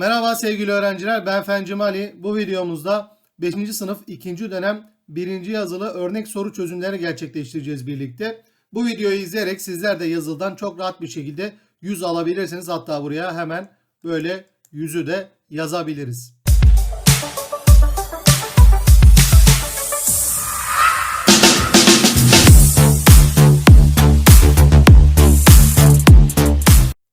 Merhaba sevgili öğrenciler ben Fen Cumali. Bu videomuzda 5. sınıf 2. dönem 1. yazılı örnek soru çözümleri gerçekleştireceğiz birlikte. Bu videoyu izleyerek sizler de yazıldan çok rahat bir şekilde 100 alabilirsiniz. Hatta buraya hemen böyle yüzü de yazabiliriz.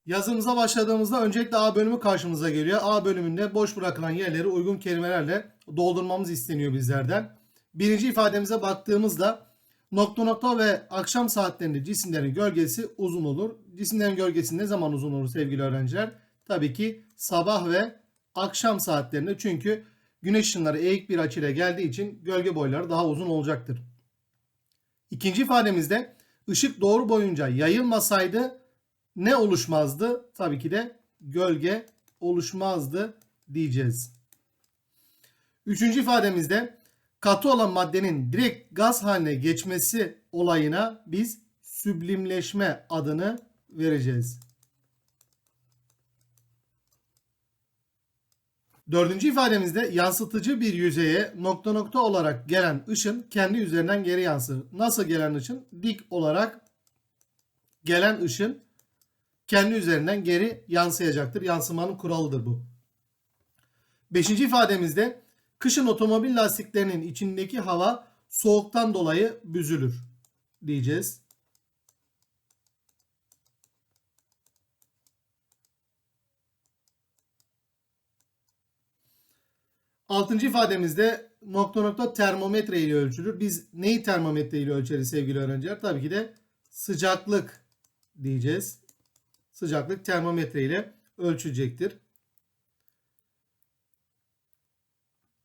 Yazımıza başladığımızda öncelikle A bölümü karşımıza geliyor. A bölümünde boş bırakılan yerleri uygun kelimelerle doldurmamız isteniyor bizlerden. Birinci ifademize baktığımızda nokta nokta ve akşam saatlerinde cisimlerin gölgesi uzun olur. Cisimlerin gölgesi ne zaman uzun olur sevgili öğrenciler? Tabii ki sabah ve akşam saatlerinde çünkü güneş ışınları eğik bir açıyla geldiği için gölge boyları daha uzun olacaktır. İkinci ifademizde ışık doğru boyunca yayılmasaydı ne oluşmazdı? Tabii ki de gölge oluşmazdı diyeceğiz. Üçüncü ifademizde katı olan maddenin direkt gaz haline geçmesi olayına biz süblimleşme adını vereceğiz. Dördüncü ifademizde yansıtıcı bir yüzeye nokta nokta olarak gelen ışın kendi üzerinden geri yansır. Nasıl gelen ışın? Dik olarak gelen ışın kendi üzerinden geri yansıyacaktır. Yansımanın kuralıdır bu. Beşinci ifademizde kışın otomobil lastiklerinin içindeki hava soğuktan dolayı büzülür diyeceğiz. Altıncı ifademizde nokta nokta termometre ile ölçülür. Biz neyi termometre ile ölçeriz sevgili öğrenciler? Tabii ki de sıcaklık diyeceğiz sıcaklık termometre ile ölçülecektir.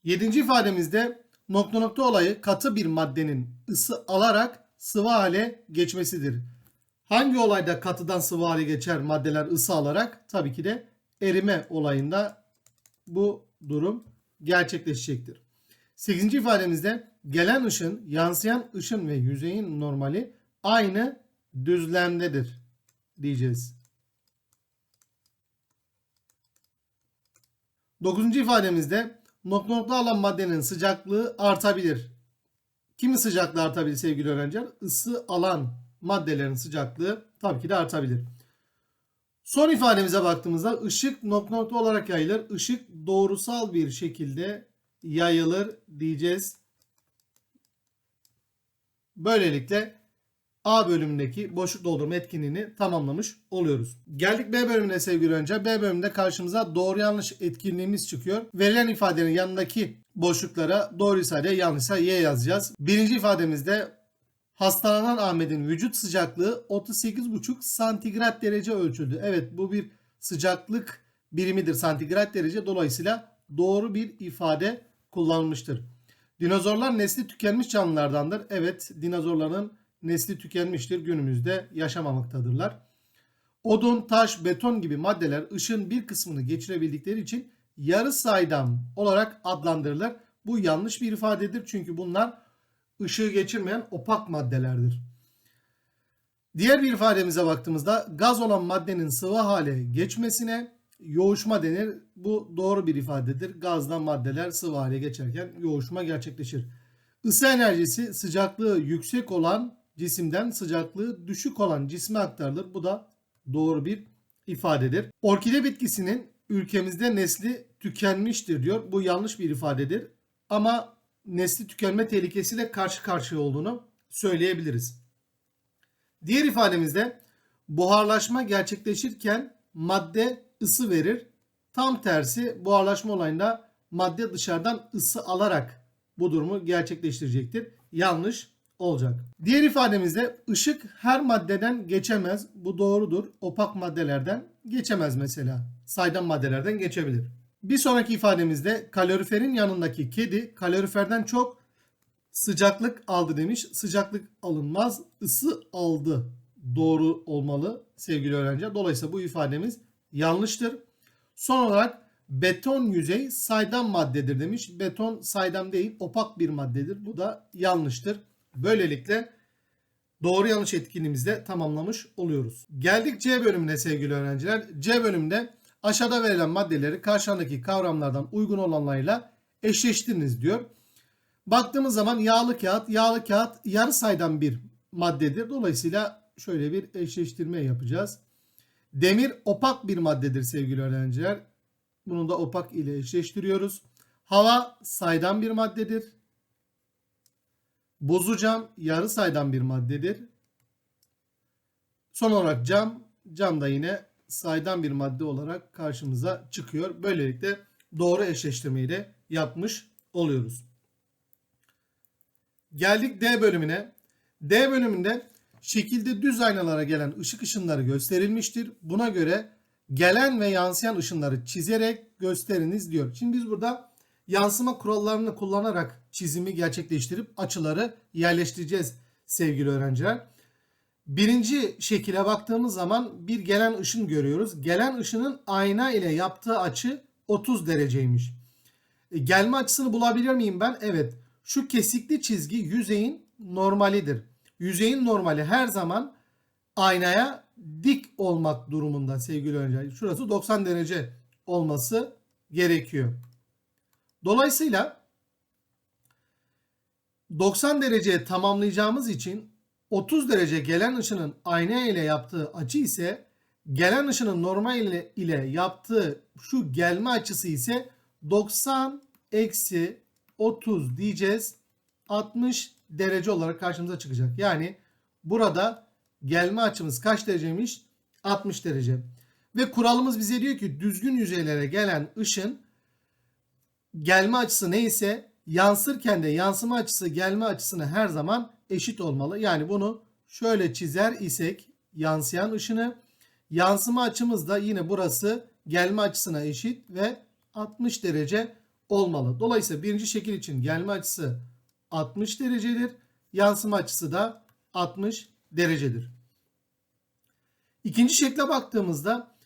Yedinci ifademizde nokta nokta olayı katı bir maddenin ısı alarak sıvı hale geçmesidir. Hangi olayda katıdan sıvı hale geçer maddeler ısı alarak? Tabii ki de erime olayında bu durum gerçekleşecektir. Sekizinci ifademizde gelen ışın, yansıyan ışın ve yüzeyin normali aynı düzlemdedir diyeceğiz. Dokuzuncu ifademizde nokta nokta alan maddenin sıcaklığı artabilir. Kimin sıcaklığı artabilir sevgili öğrenciler? Isı alan maddelerin sıcaklığı tabii ki de artabilir. Son ifademize baktığımızda ışık nokta nokta olarak yayılır. Işık doğrusal bir şekilde yayılır diyeceğiz. Böylelikle A bölümündeki boşluk doldurma etkinliğini tamamlamış oluyoruz. Geldik B bölümüne sevgili öğrenciler. B bölümünde karşımıza doğru yanlış etkinliğimiz çıkıyor. Verilen ifadenin yanındaki boşluklara doğruysa D yanlışsa Y yazacağız. Birinci ifademizde hastalanan Ahmet'in vücut sıcaklığı 38,5 santigrat derece ölçüldü. Evet bu bir sıcaklık birimidir santigrat derece. Dolayısıyla doğru bir ifade kullanılmıştır. Dinozorlar nesli tükenmiş canlılardandır. Evet dinozorların nesli tükenmiştir. Günümüzde yaşamamaktadırlar. Odun, taş, beton gibi maddeler ışın bir kısmını geçirebildikleri için yarı saydam olarak adlandırılır. Bu yanlış bir ifadedir çünkü bunlar ışığı geçirmeyen opak maddelerdir. Diğer bir ifademize baktığımızda gaz olan maddenin sıvı hale geçmesine yoğuşma denir. Bu doğru bir ifadedir. Gazdan maddeler sıvı hale geçerken yoğuşma gerçekleşir. Isı enerjisi sıcaklığı yüksek olan cisimden sıcaklığı düşük olan cisme aktarılır. Bu da doğru bir ifadedir. Orkide bitkisinin ülkemizde nesli tükenmiştir diyor. Bu yanlış bir ifadedir. Ama nesli tükenme tehlikesiyle karşı karşıya olduğunu söyleyebiliriz. Diğer ifademizde buharlaşma gerçekleşirken madde ısı verir. Tam tersi buharlaşma olayında madde dışarıdan ısı alarak bu durumu gerçekleştirecektir. Yanlış olacak. Diğer ifademizde ışık her maddeden geçemez. Bu doğrudur. Opak maddelerden geçemez mesela. Saydam maddelerden geçebilir. Bir sonraki ifademizde kaloriferin yanındaki kedi kaloriferden çok sıcaklık aldı demiş. Sıcaklık alınmaz, ısı aldı. Doğru olmalı sevgili öğrenciler. Dolayısıyla bu ifademiz yanlıştır. Son olarak beton yüzey saydam maddedir demiş. Beton saydam değil, opak bir maddedir. Bu da yanlıştır. Böylelikle doğru yanlış etkinliğimizde tamamlamış oluyoruz. Geldik C bölümüne sevgili öğrenciler. C bölümünde Aşağıda verilen maddeleri karşındaki kavramlardan uygun olanlarıyla eşleştiriniz diyor. Baktığımız zaman yağlı kağıt, yağlı kağıt yarı saydan bir maddedir. Dolayısıyla şöyle bir eşleştirme yapacağız. Demir opak bir maddedir sevgili öğrenciler. Bunu da opak ile eşleştiriyoruz. Hava saydan bir maddedir. Bozu cam yarı saydan bir maddedir. Son olarak cam, cam da yine saydan bir madde olarak karşımıza çıkıyor. Böylelikle doğru eşleştirmeyi de yapmış oluyoruz. Geldik D bölümüne. D bölümünde şekilde düz aynalara gelen ışık ışınları gösterilmiştir. Buna göre gelen ve yansıyan ışınları çizerek gösteriniz diyor. Şimdi biz burada yansıma kurallarını kullanarak çizimi gerçekleştirip açıları yerleştireceğiz sevgili öğrenciler. Birinci şekile baktığımız zaman bir gelen ışın görüyoruz. Gelen ışının ayna ile yaptığı açı 30 dereceymiş. E, gelme açısını bulabilir miyim ben? Evet. Şu kesikli çizgi yüzeyin normalidir. Yüzeyin normali her zaman aynaya dik olmak durumunda sevgili öğrenciler. Şurası 90 derece olması gerekiyor. Dolayısıyla 90 dereceye tamamlayacağımız için 30 derece gelen ışının ayna ile yaptığı açı ise gelen ışının normal ile, ile yaptığı şu gelme açısı ise 90 eksi 30 diyeceğiz. 60 derece olarak karşımıza çıkacak. Yani burada gelme açımız kaç dereceymiş? 60 derece. Ve kuralımız bize diyor ki düzgün yüzeylere gelen ışın gelme açısı neyse yansırken de yansıma açısı gelme açısına her zaman eşit olmalı. Yani bunu şöyle çizer isek yansıyan ışını yansıma açımız da yine burası gelme açısına eşit ve 60 derece olmalı. Dolayısıyla birinci şekil için gelme açısı 60 derecedir. Yansıma açısı da 60 derecedir. İkinci şekle baktığımızda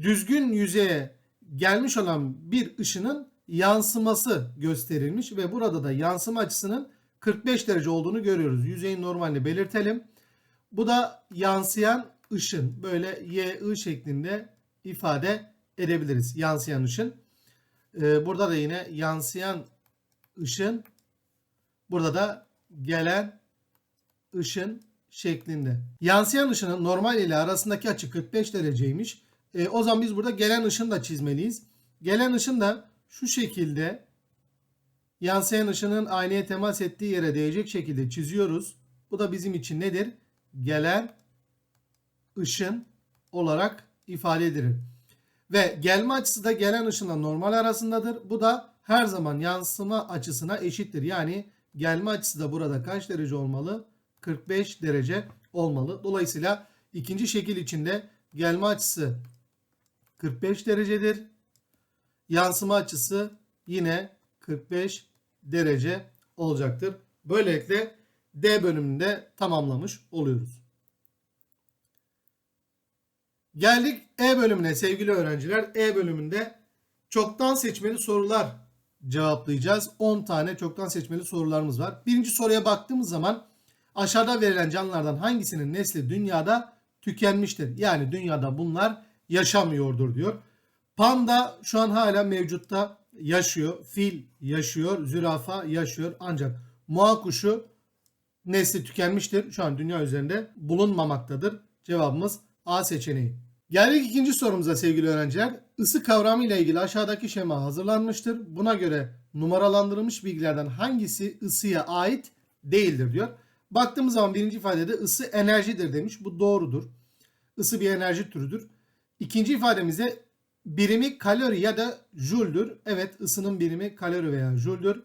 düzgün yüzeye gelmiş olan bir ışının yansıması gösterilmiş ve burada da yansıma açısının 45 derece olduğunu görüyoruz. Yüzeyin normalini belirtelim. Bu da yansıyan ışın. Böyle y, şeklinde ifade edebiliriz. Yansıyan ışın. Ee, burada da yine yansıyan ışın. Burada da gelen ışın şeklinde. Yansıyan ışının normal ile arasındaki açı 45 dereceymiş. E, o zaman biz burada gelen ışın da çizmeliyiz. Gelen ışın da şu şekilde yansıyan ışının aynaya temas ettiği yere değecek şekilde çiziyoruz. Bu da bizim için nedir? Gelen ışın olarak ifade edilir. Ve gelme açısı da gelen ışınla normal arasındadır. Bu da her zaman yansıma açısına eşittir. Yani gelme açısı da burada kaç derece olmalı? 45 derece olmalı. Dolayısıyla ikinci şekil içinde gelme açısı 45 derecedir. Yansıma açısı yine 45 derece olacaktır. Böylelikle D bölümünde tamamlamış oluyoruz. Geldik E bölümüne sevgili öğrenciler. E bölümünde çoktan seçmeli sorular cevaplayacağız. 10 tane çoktan seçmeli sorularımız var. Birinci soruya baktığımız zaman aşağıda verilen canlılardan hangisinin nesli dünyada tükenmiştir? Yani dünyada bunlar yaşamıyordur diyor. Panda şu an hala mevcutta yaşıyor. Fil yaşıyor. Zürafa yaşıyor. Ancak moğa kuşu nesli tükenmiştir. Şu an dünya üzerinde bulunmamaktadır. Cevabımız A seçeneği. Geldik ikinci sorumuza sevgili öğrenciler. Isı kavramı ile ilgili aşağıdaki şema hazırlanmıştır. Buna göre numaralandırılmış bilgilerden hangisi ısıya ait değildir diyor. Baktığımız zaman birinci ifadede ısı enerjidir demiş. Bu doğrudur. Isı bir enerji türüdür. İkinci ifademizde birimi kalori ya da jüldür. Evet ısının birimi kalori veya jüldür.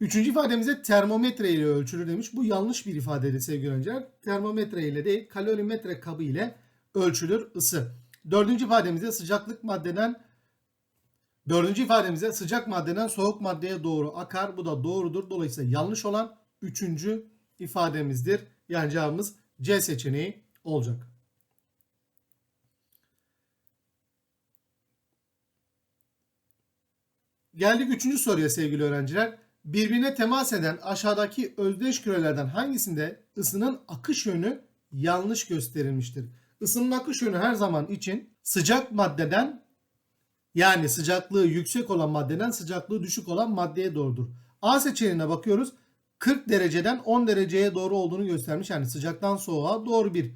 Üçüncü ifademizde termometre ile ölçülür demiş. Bu yanlış bir ifadeydi sevgili öğrenciler. Termometre ile değil kalorimetre kabı ile ölçülür ısı. Dördüncü ifademizde sıcaklık maddeden Dördüncü ifademizde sıcak maddeden soğuk maddeye doğru akar. Bu da doğrudur. Dolayısıyla yanlış olan üçüncü ifademizdir. Yani cevabımız C seçeneği olacak. Geldik üçüncü soruya sevgili öğrenciler. Birbirine temas eden aşağıdaki özdeş kürelerden hangisinde ısının akış yönü yanlış gösterilmiştir? Isının akış yönü her zaman için sıcak maddeden Yani sıcaklığı yüksek olan maddeden sıcaklığı düşük olan maddeye doğrudur. A seçeneğine bakıyoruz. 40 dereceden 10 dereceye doğru olduğunu göstermiş. Yani sıcaktan soğuğa doğru bir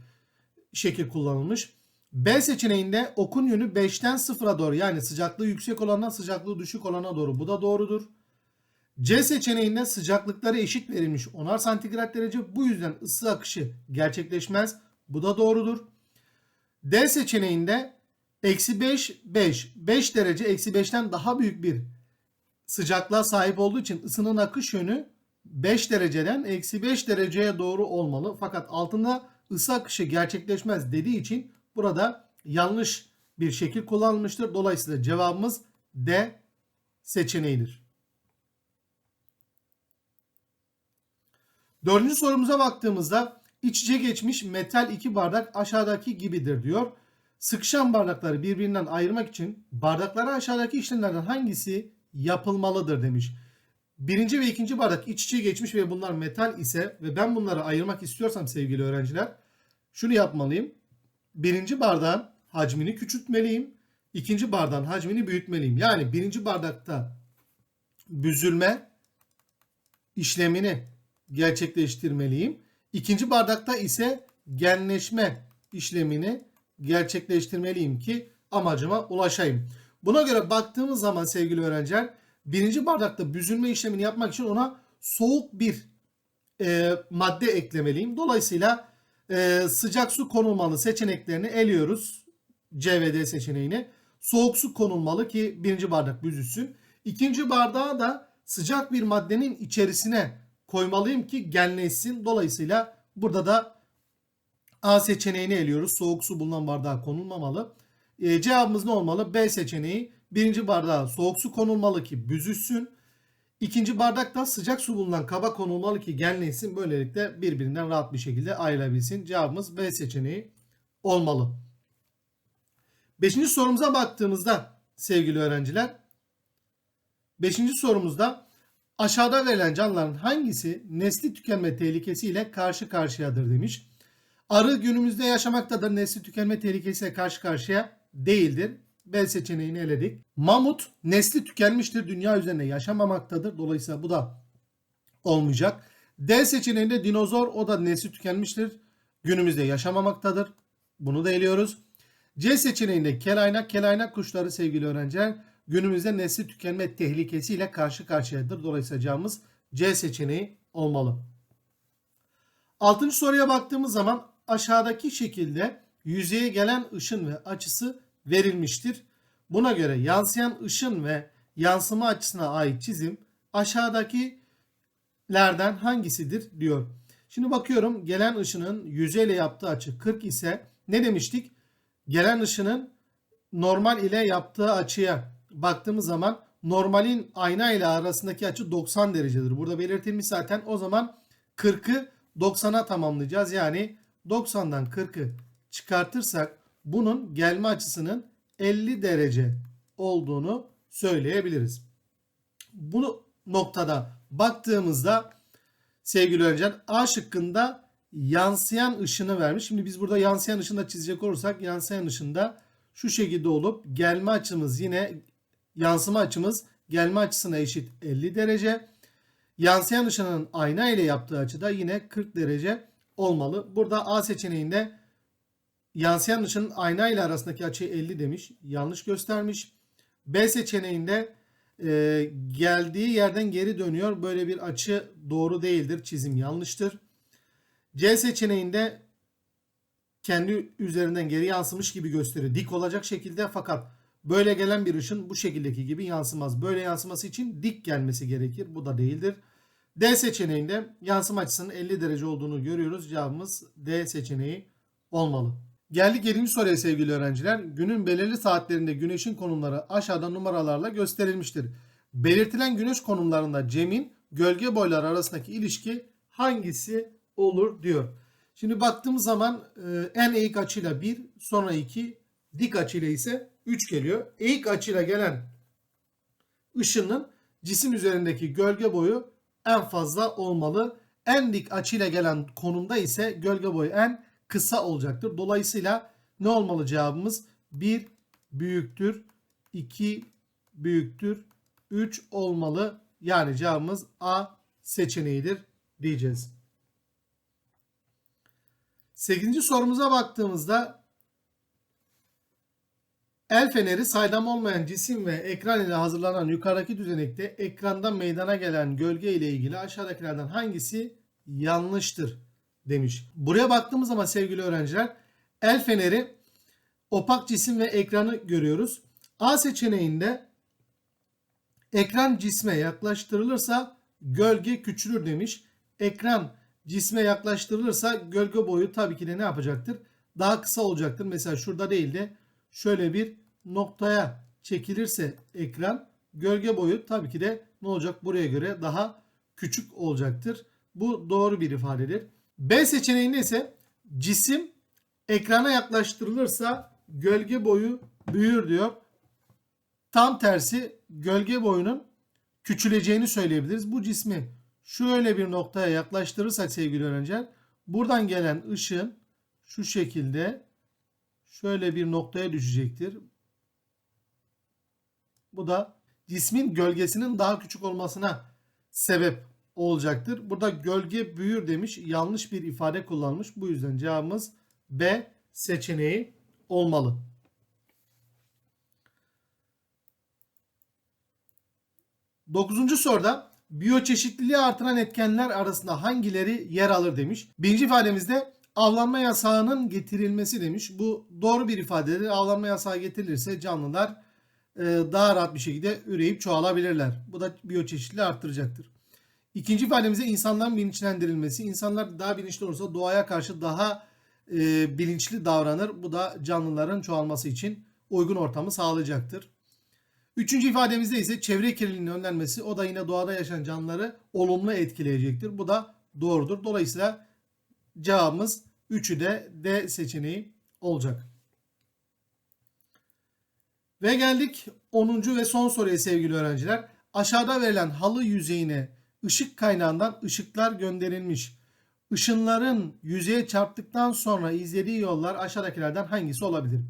şekil kullanılmış. B seçeneğinde okun yönü 5'ten 0'a doğru yani sıcaklığı yüksek olandan sıcaklığı düşük olana doğru. Bu da doğrudur. C seçeneğinde sıcaklıkları eşit verilmiş 10'ar santigrat derece. Bu yüzden ısı akışı gerçekleşmez. Bu da doğrudur. D seçeneğinde eksi 5, 5, 5 derece eksi 5'ten daha büyük bir sıcaklığa sahip olduğu için ısının akış yönü 5 dereceden eksi 5 dereceye doğru olmalı. Fakat altında ısı akışı gerçekleşmez dediği için burada yanlış bir şekil kullanılmıştır. Dolayısıyla cevabımız D seçeneğidir. Dördüncü sorumuza baktığımızda iç içe geçmiş metal iki bardak aşağıdaki gibidir diyor. Sıkışan bardakları birbirinden ayırmak için bardaklara aşağıdaki işlemlerden hangisi yapılmalıdır demiş. Birinci ve ikinci bardak iç içe geçmiş ve bunlar metal ise ve ben bunları ayırmak istiyorsam sevgili öğrenciler şunu yapmalıyım. Birinci bardağın hacmini küçültmeliyim. İkinci bardağın hacmini büyütmeliyim. Yani birinci bardakta büzülme işlemini gerçekleştirmeliyim. İkinci bardakta ise genleşme işlemini gerçekleştirmeliyim ki amacıma ulaşayım. Buna göre baktığımız zaman sevgili öğrenciler birinci bardakta büzülme işlemini yapmak için ona soğuk bir e, madde eklemeliyim. Dolayısıyla e, sıcak su konulmalı seçeneklerini eliyoruz. C ve D seçeneğini. Soğuk su konulmalı ki birinci bardak büzülsün. İkinci bardağı da sıcak bir maddenin içerisine koymalıyım ki genleşsin. Dolayısıyla burada da A seçeneğini eliyoruz. Soğuk su bulunan bardağa konulmamalı. E, cevabımız ne olmalı? B seçeneği. Birinci bardağa soğuk su konulmalı ki büzüşsün. İkinci bardakta sıcak su bulunan kaba konulmalı ki genleşsin. Böylelikle birbirinden rahat bir şekilde ayrılabilsin. Cevabımız B seçeneği olmalı. Beşinci sorumuza baktığımızda sevgili öğrenciler. Beşinci sorumuzda aşağıda verilen canlıların hangisi nesli tükenme tehlikesiyle karşı karşıyadır demiş. Arı günümüzde yaşamaktadır. Nesli tükenme tehlikesiyle karşı karşıya değildir. B seçeneğini eledik. Mamut nesli tükenmiştir. Dünya üzerinde yaşamamaktadır. Dolayısıyla bu da olmayacak. D seçeneğinde dinozor o da nesli tükenmiştir. Günümüzde yaşamamaktadır. Bunu da eliyoruz. C seçeneğinde kelaynak kelaynak kuşları sevgili öğrenciler günümüzde nesli tükenme tehlikesiyle karşı karşıyadır. Dolayısıyla cevabımız C seçeneği olmalı. Altıncı soruya baktığımız zaman aşağıdaki şekilde yüzeye gelen ışın ve açısı verilmiştir. Buna göre yansıyan ışın ve yansıma açısına ait çizim aşağıdakilerden hangisidir diyor. Şimdi bakıyorum gelen ışının yüzeyle yaptığı açı 40 ise ne demiştik? Gelen ışının normal ile yaptığı açıya baktığımız zaman normalin ayna ile arasındaki açı 90 derecedir. Burada belirtilmiş zaten o zaman 40'ı 90'a tamamlayacağız. Yani 90'dan 40'ı çıkartırsak bunun gelme açısının 50 derece olduğunu söyleyebiliriz. Bu noktada baktığımızda sevgili öğrenciler A şıkkında yansıyan ışını vermiş. Şimdi biz burada yansıyan ışını çizecek olursak yansıyan ışında şu şekilde olup gelme açımız yine yansıma açımız gelme açısına eşit 50 derece. Yansıyan ışının ayna ile yaptığı açı da yine 40 derece olmalı. Burada A seçeneğinde yansıyan ışının ayna ile arasındaki açı 50 demiş. Yanlış göstermiş. B seçeneğinde e, geldiği yerden geri dönüyor. Böyle bir açı doğru değildir. Çizim yanlıştır. C seçeneğinde kendi üzerinden geri yansımış gibi gösteriyor. Dik olacak şekilde fakat böyle gelen bir ışın bu şekildeki gibi yansımaz. Böyle yansıması için dik gelmesi gerekir. Bu da değildir. D seçeneğinde yansıma açısının 50 derece olduğunu görüyoruz. Cevabımız D seçeneği olmalı. Geldik 7. soruya sevgili öğrenciler. Günün belirli saatlerinde güneşin konumları aşağıda numaralarla gösterilmiştir. Belirtilen güneş konumlarında Cem'in gölge boyları arasındaki ilişki hangisi olur diyor. Şimdi baktığımız zaman e, en eğik açıyla 1, sonra 2, dik açıyla ise 3 geliyor. Eğik açıyla gelen ışının cisim üzerindeki gölge boyu en fazla olmalı. En dik açıyla gelen konumda ise gölge boyu en kısa olacaktır. Dolayısıyla ne olmalı cevabımız? 1 büyüktür 2 büyüktür 3 olmalı. Yani cevabımız A seçeneğidir diyeceğiz. 8. sorumuza baktığımızda El feneri saydam olmayan cisim ve ekran ile hazırlanan yukarıdaki düzenekte ekranda meydana gelen gölge ile ilgili aşağıdakilerden hangisi yanlıştır demiş. Buraya baktığımız zaman sevgili öğrenciler el feneri opak cisim ve ekranı görüyoruz. A seçeneğinde ekran cisme yaklaştırılırsa gölge küçülür demiş. Ekran cisme yaklaştırılırsa gölge boyu tabii ki de ne yapacaktır? Daha kısa olacaktır. Mesela şurada değil de şöyle bir noktaya çekilirse ekran gölge boyu tabii ki de ne olacak buraya göre daha küçük olacaktır. Bu doğru bir ifadedir. B seçeneğinde ise cisim ekrana yaklaştırılırsa gölge boyu büyür diyor. Tam tersi gölge boyunun küçüleceğini söyleyebiliriz. Bu cismi şöyle bir noktaya yaklaştırırsak sevgili öğrenciler buradan gelen ışığın şu şekilde şöyle bir noktaya düşecektir. Bu da cismin gölgesinin daha küçük olmasına sebep olacaktır. Burada gölge büyür demiş. Yanlış bir ifade kullanmış. Bu yüzden cevabımız B seçeneği olmalı. Dokuzuncu soruda biyoçeşitliliği artıran etkenler arasında hangileri yer alır demiş. Birinci ifademizde avlanma yasağının getirilmesi demiş. Bu doğru bir ifadedir. Avlanma yasağı getirilirse canlılar e, daha rahat bir şekilde üreyip çoğalabilirler. Bu da biyoçeşitliliği arttıracaktır. İkinci ifademizde insanların bilinçlendirilmesi. İnsanlar daha bilinçli olursa doğaya karşı daha e, bilinçli davranır. Bu da canlıların çoğalması için uygun ortamı sağlayacaktır. Üçüncü ifademizde ise çevre kirliliğinin önlenmesi. O da yine doğada yaşayan canlıları olumlu etkileyecektir. Bu da doğrudur. Dolayısıyla cevabımız 3'ü de D seçeneği olacak. Ve geldik 10. ve son soruya sevgili öğrenciler. Aşağıda verilen halı yüzeyine ışık kaynağından ışıklar gönderilmiş. Işınların yüzeye çarptıktan sonra izlediği yollar aşağıdakilerden hangisi olabilir?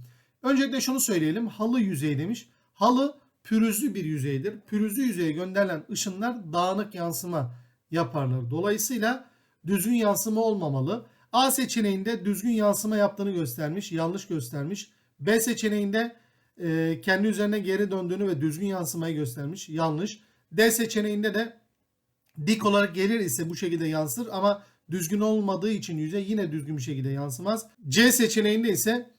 Öncelikle şunu söyleyelim. Halı yüzey demiş. Halı pürüzlü bir yüzeydir. Pürüzlü yüzeye gönderilen ışınlar dağınık yansıma yaparlar. Dolayısıyla düzgün yansıma olmamalı. A seçeneğinde düzgün yansıma yaptığını göstermiş. Yanlış göstermiş. B seçeneğinde e, kendi üzerine geri döndüğünü ve düzgün yansımayı göstermiş. Yanlış. D seçeneğinde de dik olarak gelir ise bu şekilde yansır ama düzgün olmadığı için yüzey yine düzgün bir şekilde yansımaz. C seçeneğinde ise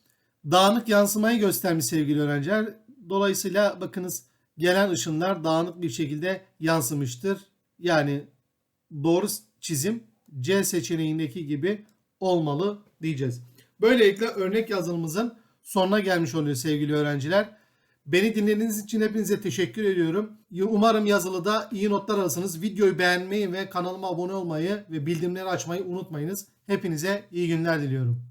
dağınık yansımayı göstermiş sevgili öğrenciler. Dolayısıyla bakınız gelen ışınlar dağınık bir şekilde yansımıştır. Yani doğru çizim C seçeneğindeki gibi olmalı diyeceğiz. Böylelikle örnek yazılımımızın sonuna gelmiş oluyor sevgili öğrenciler. Beni dinlediğiniz için hepinize teşekkür ediyorum. Umarım yazılıda iyi notlar alırsınız. Videoyu beğenmeyi ve kanalıma abone olmayı ve bildirimleri açmayı unutmayınız. Hepinize iyi günler diliyorum.